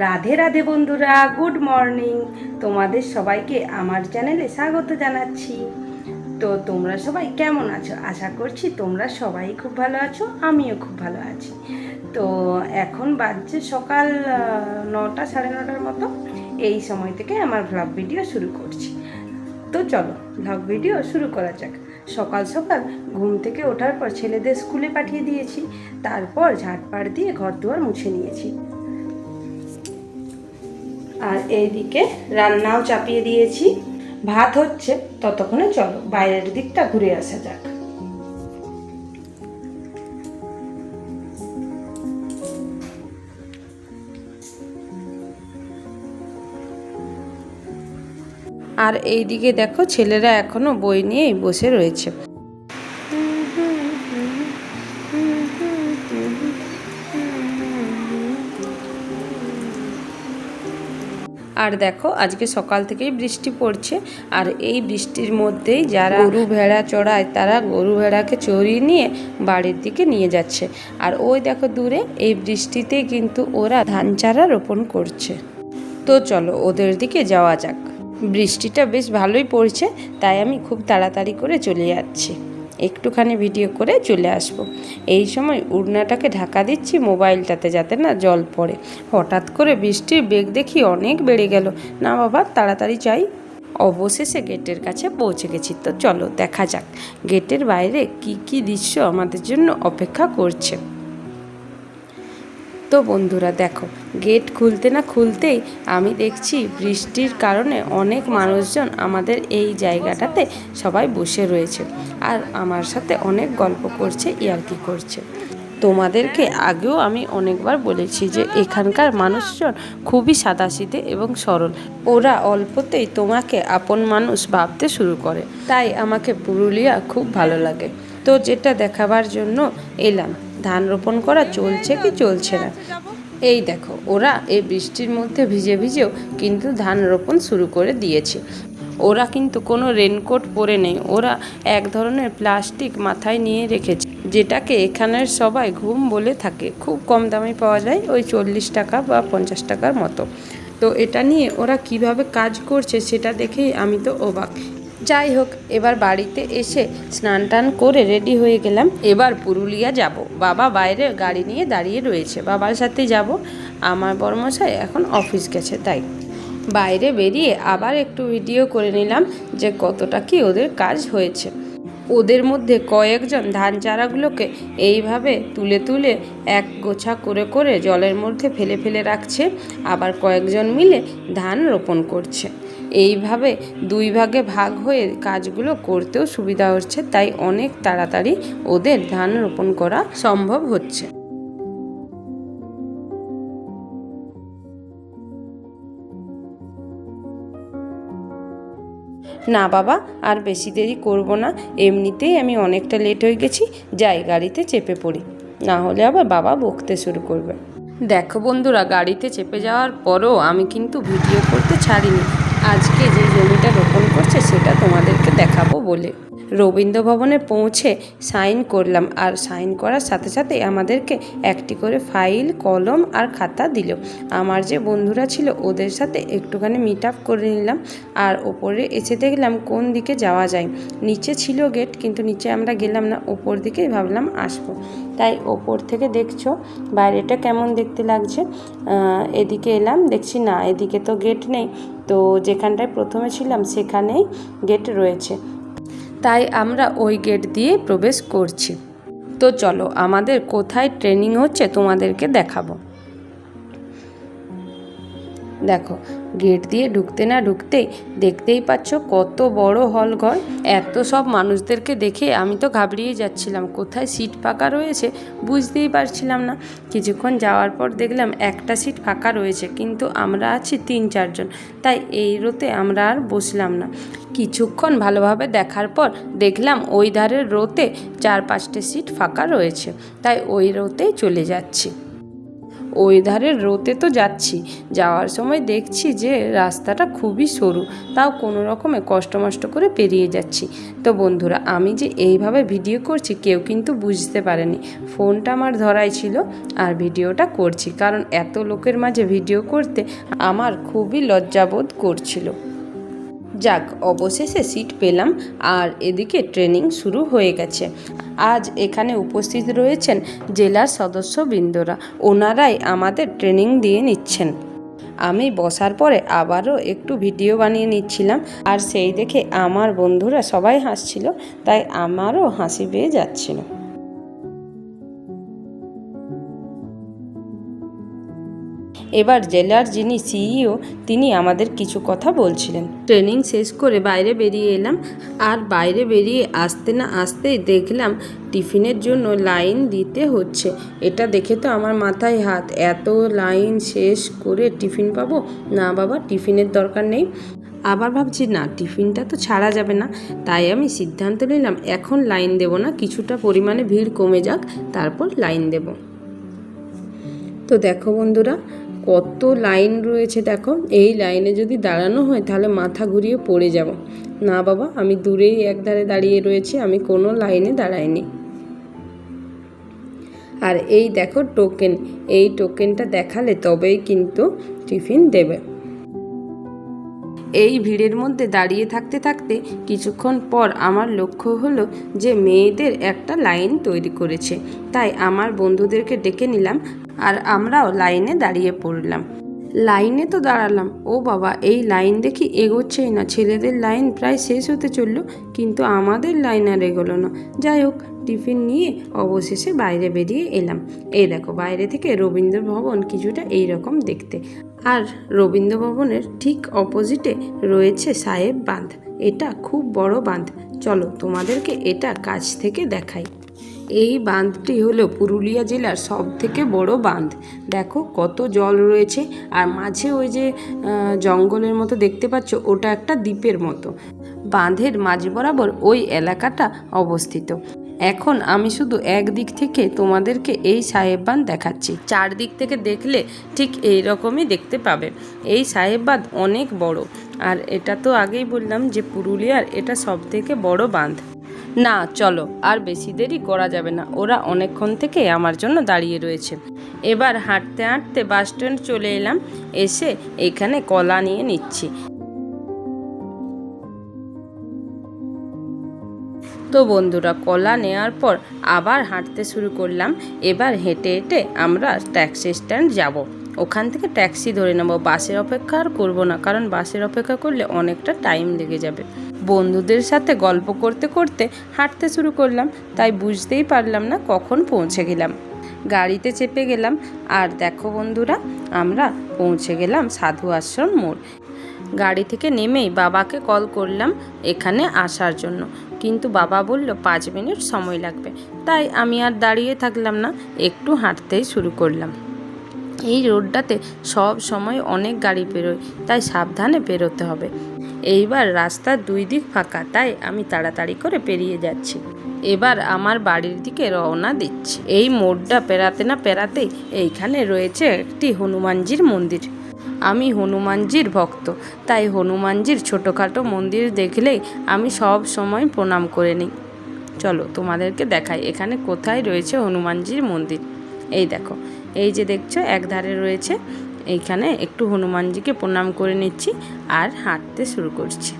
রাধে রাধে বন্ধুরা, good morning. তোমাদের সবাইকে আমার চ্যানেলে স্বাগত জানাচ্ছি। তো তোমরা সবাই কেমন আছো? আশা করছি তোমরা সবাই খুব ভালো আছো, আমিও খুব ভালো আছি। তো এখন বাজছে সকাল নটা, সাড়ে নটার মতো। এই সময় থেকে আমার ভ্লগ ভিডিও শুরু করছি। তো চলো ভ্লগ ভিডিও শুরু করা যাক। সকাল সকাল ঘুম থেকে ওঠার পর ছেলেদের স্কুলে পাঠিয়ে দিয়েছি। তারপর ঝাঁটপাট দিয়ে ঘর দুয়ার মুছে নিয়েছি। আর এইদিকে রান্নাও চাপিয়ে দিয়েছি। ভাত হচ্ছে, ততক্ষণে চলো, বাইরের দিকটা ঘুরে আসা যাক। আর এইদিকে দেখো, ছেলেরা এখনও বই নিয়েই বসে রয়েছে। আর দেখো, আজকে সকাল থেকেই বৃষ্টি পড়ছে। আর এই বৃষ্টির মধ্যেই যারা গরু ভেড়া চড়ায়, তারা গরু ভেড়াকে চড়িয়ে নিয়ে বাড়ির দিকে নিয়ে যাচ্ছে। আর ওই দেখো দূরে, এই বৃষ্টিতেই কিন্তু ওরা ধান চারা রোপণ করছে। তো চলো, ওদের দিকে যাওয়া যাক। বৃষ্টিটা বেশ ভালোই পড়ছে, তাই আমি খুব তাড়াতাড়ি করে চলে যাচ্ছি। একটুখানি ভিডিও করে চলে আসব। এই সময় উড়নাটাকে ঢাকা দিচ্ছি মোবাইলটাতে যাতে না জল পড়ে। হঠাৎ করে বৃষ্টির বেগ দেখি অনেক বেড়ে গেল। না বাবা, তাড়াতাড়ি চাই অবশেষে গেটের কাছে পৌঁছে গেছি তো, চলো দেখা যাক। গেটের বাইরে কি কি দৃশ্য আমাদের জন্য অপেক্ষা করছে। তো বন্ধুরা দেখো গেট খুলতে না খুলতেই আমি দেখছি বৃষ্টির কারণে অনেক মানুষজন আমাদের এই জায়গাটাতে সবাই বসে রয়েছে আর আমার সাথে অনেক গল্প করছে, ইয়ার্কি করছে। তোমাদেরকে আগেও আমি অনেকবার বলেছি যে এখানকার মানুষজন খুবই সাদাসিধে এবং সরল। ওরা অল্পতেই তোমাকে আপন মানুষ ভাবতে শুরু করে। তাই আমাকে পুরুলিয়া খুব ভালো লাগে। তো যেটা দেখাবার জন্য এলাম। ধান রোপণ করা চলছে কি চলছে না? এই দেখো, ওরা এই বৃষ্টির মধ্যে ভিজে ভিজেও কিন্তু ধান রোপণ শুরু করে দিয়েছে। ওরা কিন্তু কোনো রেনকোট পরে নেই, ওরা এক ধরনের প্লাস্টিক মাথায় নিয়ে রেখেছে, যেটাকে এখানের সবাই ঘুম বলে থাকে। খুব কম দামে পাওয়া যায় ওই চল্লিশ টাকা বা পঞ্চাশ টাকার মতো। তো এটা নিয়ে ওরা কীভাবে কাজ করছে সেটা দেখেই আমি তো অবাক। যাই হোক, এবার বাড়িতে এসে স্নান টান করে রেডি হয়ে গেলাম। এবার পুরুলিয়া যাব। বাবা বাইরে গাড়ি নিয়ে দাঁড়িয়ে রয়েছে। বাবার সাথে যাব। আমার বর্মশাই এখন অফিস গেছে, তাই। বাইরে বেরিয়ে আবার একটু ভিডিও করে নিলাম যে কতটা কি ওদের কাজ হয়েছে। ওদের মধ্যে কয়েকজন ধান চারাগুলোকে এইভাবে তুলে তুলে এক গোছা করে করে জলের মধ্যে ফেলে ফেলে রাখছে। আবার কয়েকজন মিলে ধান রোপণ করছে। এইভাবে দুই ভাগে ভাগ হয়ে কাজগুলো করতেও সুবিধা হচ্ছে, তাই অনেক তাড়াতাড়ি ওদের ধান রোপণ করা সম্ভব হচ্ছে। না বাবা, আর বেশি দেরি করব না, এমনিতেই আমি অনেকটা লেট হয়ে গেছি, যাই গাড়িতে চেপে পড়ি। না হলে আবার বাবা বকতে শুরু করবে। দেখো বন্ধুরা, গাড়িতে চেপে যাওয়ার পরও আমি কিন্তু ভিডিও করতে ছাড়িনি। আজকে যে জমিটা রোপণ করছে সেটা তোমাদেরকে দেখাবো বলে। রবীন্দ্র ভবনে পৌঁছে সাইন করলাম আর সাইন করার সাথে সাথে আমাদেরকে একটি করে ফাইল, কলম আর খাতা দিল। আমার যে বন্ধুরা ছিল ওদের সাথে একটুখানি মিট আপ করে নিলাম আর ওপরে এসে দেখলাম কোন দিকে যাওয়া যায়। নিচে ছিল গেট কিন্তু নিচে আমরা গেলাম না, ওপর দিকেই ভাবলাম আসব। তাই ওপর থেকে দেখছ বাইরেটা কেমন দেখতে লাগছে। এদিকে এলাম, দেখছি না, এদিকে তো গেট নেই। তো যেখানটায় প্রথমে ছিলাম, সেখানেই গেট রয়েছে। তাই আমরা ওই গেট দিয়ে প্রবেশ করছি। তো চলো, আমাদের কোথায় ট্রেনিং হচ্ছে তোমাদেরকে দেখাবো। দেখো, গেট দিয়ে ঢুকতে না ঢুকতেই দেখতেই পাচ্ছ কত বড় হল ঘর এত সব মানুষদেরকে দেখে আমি তো ঘাবড়িয়ে যাচ্ছিলাম। কোথায় সিট ফাঁকা রয়েছে বুঝতেই পারছিলাম না। কিছুক্ষণ যাওয়ার পর দেখলাম একটা সিট ফাঁকা রয়েছে, কিন্তু আমরা আছি তিন চারজন। তাই এই রোতে আমরা আর বসলাম না। কিছুক্ষণ ভালোভাবে দেখার পর দেখলাম ওই ধারের রোতে চার পাঁচটা সিট ফাঁকা রয়েছে। তাই ওই রোতেই চলে যাচ্ছি। ওই ধারে রোতে তো যাচ্ছি। যাওয়ার সময় দেখছি যে রাস্তাটা খুবই সরু, তাও কোনো রকমে কষ্ট মষ্ট করে পেরিয়ে যাচ্ছি। তো বন্ধুরা, আমি যে এইভাবে ভিডিও করছি কেউ কিন্তু বুঝতে পারেনি। ফোনটা আমার ধরাই ছিল আর ভিডিওটা করছি, কারণ এত লোকের মাঝে ভিডিও করতে আমার খুবই লজ্জাবোধ করছিল। যাক, অবশেষে সিট পেলাম আর এদিকে ট্রেনিং শুরু হয়ে গেছে। আজ এখানে উপস্থিত রয়েছেন জেলার সদস্যবৃন্দরা। ওনারাই আমাদের ট্রেনিং দিয়ে নিচ্ছেন। আমি বসার পরে আবারও একটু ভিডিও বানিয়ে নিচ্ছিলাম। আর সেই দেখে আমার বন্ধুরা সবাই হাসছিল, তাই আমারও হাসি পেয়ে যাচ্ছিল। এবার জেলার যিনি সিইও, তিনি আমাদের কিছু কথা বলছিলেন। ট্রেনিং শেষ করে বাইরে বেরিয়ে এলাম। আর বাইরে বেরিয়ে আসতে না আসতেই দেখলাম টিফিনের জন্য লাইন দিতে হচ্ছে। এটা দেখে তো আমার মাথায় হাত, এত লাইন শেষ করে টিফিন পাবো? না বাবা, টিফিনের দরকার নেই। আবার ভাবছি, না, টিফিনটা তো ছাড়া যাবে না। তাই আমি সিদ্ধান্ত নিলাম, এখন লাইন দেব না, কিছুটা পরিমাণে ভিড় কমে যাক, তারপর লাইন দেবো। তো দেখো বন্ধুরা কত লাইন রয়েছে দেখো। এই লাইনে যদি দাঁড়ানো হয় তাহলে মাথা ঘুরিয়ে পড়ে যাব। না বাবা, আমি দূরেই একধারে দাঁড়িয়ে রয়েছি, আমি কোনো লাইনে দাঁড়াইনি। আর এই দেখো টোকেন, এই টোকেনটা দেখালে তবেই কিন্তু টিফিন দেবে। এই ভিড়ের মধ্যে দাঁড়িয়ে থাকতে থাকতে কিছুক্ষণ পর আমার লক্ষ্য হলো যে মেয়েদের একটা লাইন তৈরি করেছে। তাই আমার বন্ধুদেরকে ডেকে নিলাম আর আমরাও লাইনে দাঁড়িয়ে পড়লাম। লাইনে তো দাঁড়ালাম। ও বাবা, এই লাইন দেখি এগোচ্ছেই না। ছেলেদের লাইন প্রায় শেষ হতে চলল, কিন্তু আমাদের লাইন আর এগোলো না। যাই হোক, টিফিন নিয়ে অবশেষে বাইরে বেরিয়ে এলাম। এই দেখো, বাইরে থেকে রবীন্দ্র ভবন কিছুটা এই রকম দেখতে। আর রবীন্দ্র ভবনের ঠিক অপোজিটে রয়েছে সাহেব বাঁধ। এটা খুব বড় বাঁধ। চলো তোমাদেরকে এটা কাছ থেকে দেখাই। এই বাঁধটি হলো পুরুলিয়া জেলার সব থেকে বড় বাঁধ। দেখো কত জল রয়েছে, আর মাঝে ওই যে জঙ্গলের মতো দেখতে পাচ্ছ, ওটা একটা দ্বীপের মতো। বাঁধের মাঝ বরাবর ওই এলাকাটা অবস্থিত। এখন আমি শুধু একদিক থেকে তোমাদেরকে এই সাহেব বাঁধ দেখাচ্ছি। চারদিক থেকে দেখলে ঠিক এই রকমই দেখতে পাবে। এই সাহেব বাঁধ অনেক বড়। আর এটা তো আগেই বললাম যে পুরুলিয়ার এটা সব থেকে বড় বাঁধ। না, চলো, আর বেশি দেরি করা যাবে না। ওরা অনেকক্ষণ থেকে আমার জন্য দাঁড়িয়ে রয়েছে। এবার হাঁটতে হাঁটতে বাস স্ট্যান্ড চলে এলাম। এসে এখানে কলা নিয়ে নিচ্ছি। তো বন্ধুরা, কলা নেওয়ার পর আবার হাঁটতে শুরু করলাম। এবার হেঁটে হেঁটে আমরা ট্যাক্সি স্ট্যান্ড যাব। ওখান থেকে ট্যাক্সি ধরে নেব। বাসের অপেক্ষা আর করব না, কারণ বাসের অপেক্ষা করলে অনেকটা টাইম লেগে যাবে। বন্ধুদের সাথে গল্প করতে করতে হাঁটতে শুরু করলাম, তাই বুঝতেই পারলাম না কখন পৌঁছে গেলাম। গাড়িতে চেপে গেলাম, আর দেখো বন্ধুরা, আমরা পৌঁছে গেলাম সাধু আশ্রম মোড়। গাড়ি থেকে নেমেই বাবাকে কল করলাম এখানে আসার জন্য। কিন্তু বাবা বলল, পাঁচ মিনিট সময় লাগবে। তাই আমি আর দাঁড়িয়ে থাকলাম না, একটু হাঁটতেই শুরু করলাম। এই রোডটাতে সব সময় অনেক গাড়ি পেরোয় তাই সাবধানে পেরোতে হবে। এইবার রাস্তার দুই দিক ফাঁকা, তাই আমি তাড়াতাড়ি করে পেরিয়ে যাচ্ছি। এবার আমার বাড়ির দিকে রওনা দিচ্ছি। এই মোড়টা পেরাতে না পেরাতেই এইখানে রয়েছে একটি হনুমানজির মন্দির। আমি হনুমানজির ভক্ত, তাই হনুমানজির ছোটোখাটো মন্দির দেখলেই আমি সব সময় প্রণাম করে নিই। চলো তোমাদেরকে দেখাই এখানে কোথায় রয়েছে হনুমানজির মন্দির। এই দেখো, এই যে দেখছ এক ধারে রয়েছে এইখানে একটু হনুমানজিকে প্রণাম করে নিচ্ছি আর হাঁটতে শুরু করছি।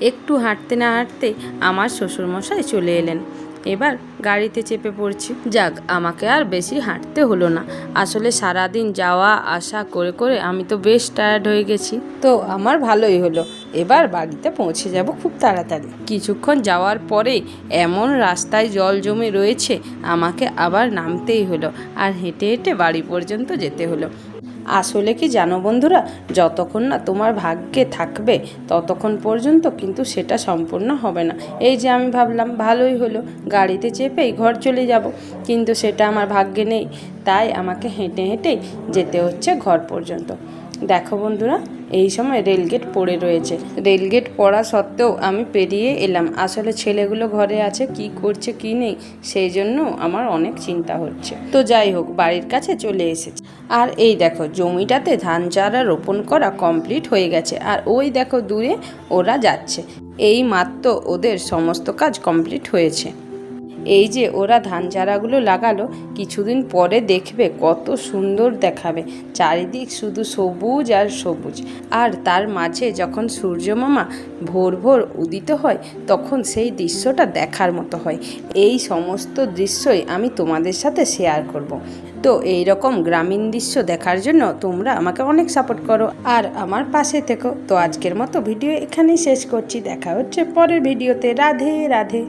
একটু হাঁটতে না হাঁটতে আমার শ্বশুরমশাই চলে এলেন। এবার গাড়িতে চেপে পড়ছি। যাক, আমাকে আর বেশি হাঁটতে হলো না। আসলে সারাদিন যাওয়া, আসা, করে করে আমি তো বেশ টায়ার্ড হয়ে গেছি। তো আমার ভালোই হলো। এবার বাড়িতে পৌঁছে যাব খুব তাড়াতাড়ি। কিছুক্ষণ যাওয়ার পরে এমন রাস্তায় জল জমে রয়েছে, আমাকে আবার নামতেই হলো। আর হেঁটে হেঁটে বাড়ি পর্যন্ত যেতে হলো। আসলে কি জানো বন্ধুরা, যতক্ষণ না তোমার ভাগ্যে থাকবে, ততক্ষণ পর্যন্ত কিন্তু সেটা সম্পূর্ণ হবে না। এই যে আমি ভাবলাম, ভালোই হলো, গাড়িতে চেপেই ঘর চলে যাব, কিন্তু সেটা আমার ভাগ্যে নেই, তাই আমাকে হেঁটে হেঁটেই যেতে হচ্ছে ঘর পর্যন্ত। দেখো বন্ধুরা, এই সময় রেলগেট পড়ে রয়েছে। রেলগেট পড়া সত্ত্বেও আমি পেরিয়ে এলাম। আসলে ছেলেগুলো ঘরে আছে, কি করছে, কি নেই, সেই জন্য আমার অনেক চিন্তা হচ্ছে। তো যাই হোক, বাড়ির কাছে চলে এসেছে। আর এই দেখো, জমিটাতে ধান চারা রোপণ করা কমপ্লিট হয়ে গেছে। আর ওই দেখো দূরে ওরা যাচ্ছে। এই মাত্র ওদের সমস্ত কাজ কমপ্লিট হয়েছে। এই যে ওরা ধান চারাগুলো লাগালো, কিছুদিন পরে দেখবে কত সুন্দর দেখাবে। চারিদিক শুধু সবুজ আর সবুজ। আর তার মাঝে যখন সূর্য মামা ভোর ভোর উদিত হয়, তখন সেই দৃশ্যটা দেখার মতো হয়। এই সমস্ত দৃশ্যই আমি তোমাদের সাথে শেয়ার করব। তো এই রকম গ্রামীণ দৃশ্য দেখার জন্য তোমরা আমাকে অনেক সাপোর্ট করো। আর আমার পাশে থেকো। তো আজকের মতো ভিডিও এখানেই শেষ করছি। দেখা হচ্ছে পরের ভিডিওতে রাধে রাধে।